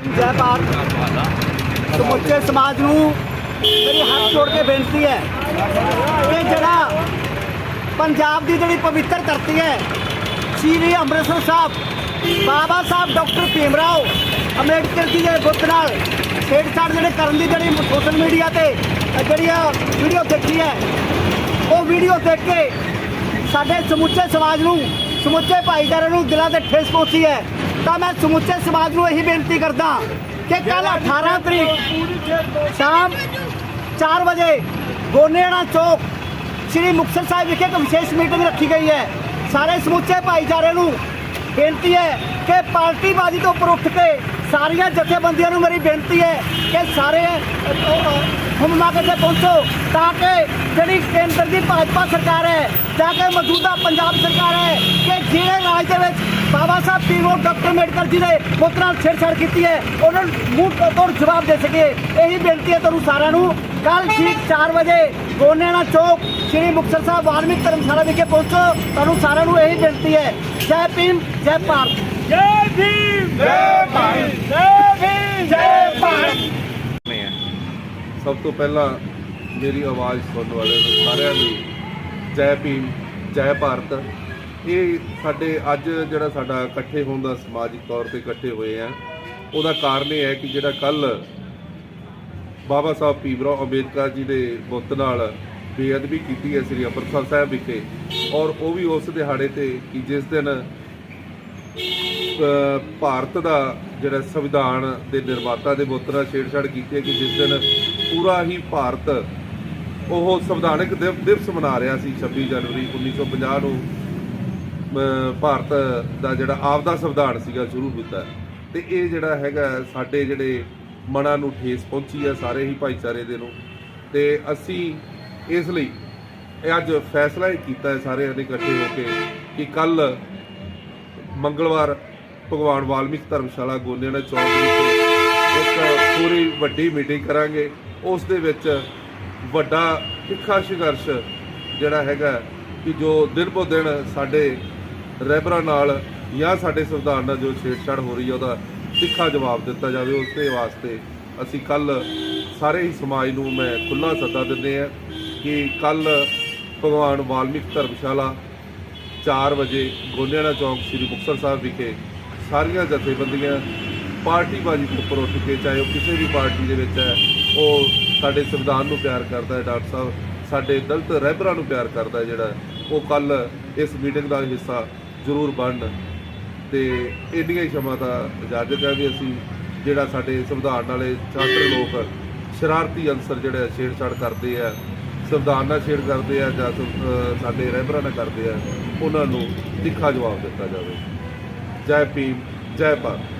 ਜੈ ਭਾਰਤ ਸਮੁੱਚੇ ਸਮਾਜ ਨੂੰ ਮੇਰੀ ਹੱਥ ਜੋੜ ਕੇ ਬੇਨਤੀ ਹੈ ਕਿ ਜਿਹੜਾ ਪੰਜਾਬ ਦੀ ਜਿਹੜੀ ਪਵਿੱਤਰ ਧਰਤੀ ਹੈ, ਸ਼੍ਰੀ ਅੰਮ੍ਰਿਤਸਰ ਸਾਹਿਬ, ਬਾਬਾ ਸਾਹਿਬ ਡਾਕਟਰ ਭੀਮ ਰਾਓ ਅੰਬੇਡਕਰ ਜੀ ਦੇ ਬੁੱਤ ਨਾਲ ਛੇੜਛਾੜ ਜਿਹੜੇ ਕਰਨ ਦੀ ਜਿਹੜੀ ਸੋਸ਼ਲ ਮੀਡੀਆ ਤੇ ਜਿਹੜੀ ਆ ਵੀਡੀਓ ਦੇਖੀ ਹੈ, ਉਹ ਵੀਡੀਓ ਦੇਖ ਕੇ ਸਾਡੇ ਸਮੁੱਚੇ ਸਮਾਜ ਨੂੰ ਸਮੁੱਚੇ ਭਾਈਚਾਰੇ ਨੂੰ ਦਿਲਾਂ ਤੇ ਠੇਸ ਪਹੁੰਚੀ ਹੈ। ਤਾਂ ਮੈਂ ਸਮੁੱਚੇ ਸਮਾਜ ਨੂੰ ਇਹੀ ਬੇਨਤੀ ਕਰਦਾ ਕਿ ਕੱਲ 18 ਤਰੀਕ ਸ਼ਾਮ 4 ਵਜੇ ਗੋਨੇੜਾ ਚੌਕ ਸ੍ਰੀ ਮੁਕਤਸਰ ਸਾਹਿਬ ਵਿਖੇ ਇੱਕ ਵਿਸ਼ੇਸ਼ ਮੀਟਿੰਗ ਰੱਖੀ ਗਈ ਹੈ। ਸਾਰੇ ਸਮੁੱਚੇ ਭਾਈਚਾਰੇ ਨੂੰ ਬੇਨਤੀ ਹੈ ਕਿ ਪਾਰਟੀਬਾਜ਼ੀ ਤੋਂ ਉੱਪਰ ਉੱਠ ਕੇ ਸਾਰੀਆਂ ਜਥੇਬੰਦੀਆਂ ਨੂੰ ਮੇਰੀ ਬੇਨਤੀ ਹੈ ਕਿ ਸਾਰੇ ਹੁਮਾ ਕੇ ਪਹੁੰਚੋ ਤਾਂ ਕਿ ਜਿਹੜੀ ਕੇਂਦਰ ਦੀ ਭਾਜਪਾ ਸਰਕਾਰ ਹੈ, ਜਾਂ ਕਿ ਮੌਜੂਦਾ ਪੰਜਾਬ ਸਰਕਾਰ ਹੈ, ਕਿ ਜਿਹੜੇ ਰਾਜ ਦੇ ਵਿੱਚ ਬਾਬਾ ਸਾਹਿਬ ਪੀਰੋ ਡਾਕਟਰ ਅੰਬੇਡਕਰ ਜੀ ਨੇ ਪੁੱਤ ਨਾਲ ਛੇੜਛਾੜ ਕੀਤੀ ਹੈ, ਉਹਨਾਂ ਨੂੰ ਮੂੰਹ ਤੋੜ ਜਵਾਬ ਦੇ ਸਕੇ ਇਹੀ ਬੇਨਤੀ ਹੈ ਤੁਹਾਨੂੰ ਸਾਰਿਆਂ ਨੂੰ। ਕੱਲ ਠੀਕ 4 ਵਜੇ ਗੋਨੇਣਾ ਚੌਕ, ਸ੍ਰੀ ਮੁਕਤਸਰ ਸਾਹਿਬ ਵਾਲਮੀਕ ਧਰਮਸ਼ਾਲਾ ਵਿਖੇ ਪਹੁੰਚੋ। ਤੁਹਾਨੂੰ ਸਾਰਿਆਂ ਨੂੰ ਇਹੀ ਬੇਨਤੀ ਹੈ। ਜੈ ਭੀਮ, ਜੈ ਭਾਰਤ। ਜੈ ਭੀਮ ਜੈ ਭਾਰਤ ਜੈ ਭੀਮ ਜੈ ਭਾਰਤ ਸਭ ਤੋਂ ਪਹਿਲਾਂ ਮੇਰੀ ਆਵਾਜ਼ ਸੁਣਨ ਵਾਲੇ ਨੂੰ ਸਾਰਿਆਂ ਨੂੰ ਜੈ ਭੀਮ, ਜੈ ਭਾਰਤ। ਇਹ ਸਾਡੇ ਅੱਜ ਜਿਹੜਾ ਸਾਡਾ ਇਕੱਠੇ ਹੋਣ ਦਾ ਸਮਾਜਿਕ ਤੌਰ ਤੇ ਇਕੱਠੇ ਹੋਏ ਆ, ਉਹਦਾ ਕਾਰਨ ਇਹ ਹੈ ਕਿ ਜਿਹੜਾ ਕੱਲ ਬਾਬਾ ਸਾਹਿਬ ਭੀਮਰਾਓ ਅੰਬੇਦਕਰ ਜੀ ਦੇ ਬੁੱਤ ਨਾਲ ਬੇਅਦਬੀ ਕੀਤੀ ਹੈ ਸ੍ਰੀ ਅੰਮ੍ਰਿਤਸਰ ਸਾਹਿਬ ਵਿਖੇ, ਔਰ ਉਹ ਵੀ ਉਸ ਦਿਹਾੜੇ ਤੇ ਕਿ ਜਿਸ ਦਿਨ ਭਾਰਤ ਦਾ ਜਿਹੜਾ ਸੰਵਿਧਾਨ ਦੇ ਨਿਰਮਾਤਾ ਦੇ ਬੁੱਤ ਨਾਲ ਛੇੜਛਾੜ ਕੀਤੀ ਹੈ ਕਿ ਜਿਸ ਦਿਨ ਪੂਰਾ ਹੀ ਭਾਰਤ ਉਹ ਸੰਵਿਧਾਨਕ ਦਿਵ- ਦਿਵਸ ਮਨਾ ਰਿਹਾ ਸੀ 26 ਜਨਵਰੀ 1950 ਨੂੰ। ਭਾਰਤ ਦਾ ਜਿਹੜਾ ਆਪਦਾ ਸੰਵਿਧਾਨ ਸੀਗਾ ਸ਼ੁਰੂ ਕੀਤਾ ਤੇ ਇਹ ਜਿਹੜਾ ਹੈਗਾ ਸਾਡੇ ਜਿਹੜੇ ਮਨਾਂ ਨੂੰ ਠੇਸ ਪਹੁੰਚੀ ਹੈ ਸਾਰੇ ਹੀ ਭਾਈਚਾਰੇ ਦੇ ਨੂੰ। ਤੇ ਅਸੀਂ ਇਸ ਲਈ ਇਹ ਅੱਜ ਫੈਸਲਾ ਇਹ ਕੀਤਾ ਹੈ ਸਾਰਿਆਂ ਨੇ ਇਕੱਠੇ ਹੋ ਕੇ ਕਿ ਕੱਲ ਮੰਗਲਵਾਰ ਭਗਵਾਨ ਵਾਲਮੀਕ ਧਰਮਸ਼ਾਲਾ ਗੋਨੇਣਾ ਚੌਕ ਵਿਖੇ ਇੱਕ ਪੂਰੀ ਵੱਡੀ ਮੀਟਿੰਗ ਕਰਾਂਗੇ। ਉਸ ਦੇ ਵਿੱਚ ਵੱਡਾ ਤਿੱਖਾ ਸੰਘਰਸ਼ ਜਿਹੜਾ ਹੈਗਾ ਕਿ ਜੋ ਦਿਨ ਬੋ ਦਿਨ ਸਾਡੇ ਰਹਿਬਰਾਂ ਨਾਲ ਜਾਂ ਸਾਡੇ ਸੰਵਿਧਾਨ ਨਾਲ ਜੋ ਛੇੜਛਾੜ ਹੋ ਰਹੀ ਹੈ, ਉਹਦਾ ਤਿੱਖਾ ਜਵਾਬ ਦਿੱਤਾ ਜਾਵੇ। ਉਸ ਦੇ ਵਾਸਤੇ ਅਸੀਂ ਕੱਲ ਸਾਰੇ ਹੀ ਸਮਾਜ ਨੂੰ ਮੈਂ ਖੁੱਲਾ ਸੱਦਾ ਦਿੰਦੇ ਆ ਕਿ ਕੱਲ ਭਗਵਾਨ ਵਾਲਮੀਕ ਧਰਮਸ਼ਾਲਾ 4 ਵਜੇ ਗੋਨਿਆਣਾ ਚੌਂਕ ਸ੍ਰੀ ਮੁਕਤਸਰ ਸਾਹਿਬ ਵਿਖੇ ਸਾਰੀਆਂ ਜਥੇਬੰਦੀਆਂ, ਪਾਰਟੀਬਾਜ਼ੀ ਤੋਂ ਉੱਪਰ ਉੱਠ ਕੇ, ਚਾਹੇ ਉਹ ਕਿਸੇ ਵੀ ਪਾਰਟੀ ਦੇ ਵਿੱਚ ਹੈ ਉਹ ਸਾਡੇ ਸੰਵਿਧਾਨ ਨੂੰ ਪਿਆਰ ਕਰਦਾ ਹੈ, ਡਾਕਟਰ ਸਾਹਿਬ। ਸਾਡੇ ਦਲਿਤ ਰਹਿਬਰਾਂ ਨੂੰ ਪਿਆਰ ਕਰਦਾ ਜਿਹੜਾ। ਉਹ ਕੱਲ ਇਸ ਮੀਟਿੰਗ ਦਾ ਹਿੱਸਾ ਜ਼ਰੂਰ ਬਣਨ। ਤੇ ਇੰਨੀਆਂ ਹੀ ਸਮਾਂ ਦਾ ਇਜਾਜ਼ਤ ਹੈ ਵੀ ਅਸੀਂ ਜਿਹੜਾ ਸਾਡੇ ਸੰਵਿਧਾਨ ਵਾਲੇ ਛਾਤਰ ਲੋਕ ਸ਼ਰਾਰਤੀ ਅੰਸਰ ਜਿਹੜੇ ਛੇੜਛਾੜ ਕਰਦੇ ਆ, ਸੰਵਿਧਾਨ ਨਾਲ ਛੇੜ ਕਰਦੇ ਆ ਜਾਂ ਸਾਡੇ ਰਹਿਬਰਾਂ ਨਾਲ ਕਰਦੇ ਆ, ਉਹਨਾਂ ਨੂੰ ਤਿੱਖਾ ਜਵਾਬ ਦਿੱਤਾ ਜਾਵੇ। ਜੈ ਭੀਮ, ਜੈ Bharat.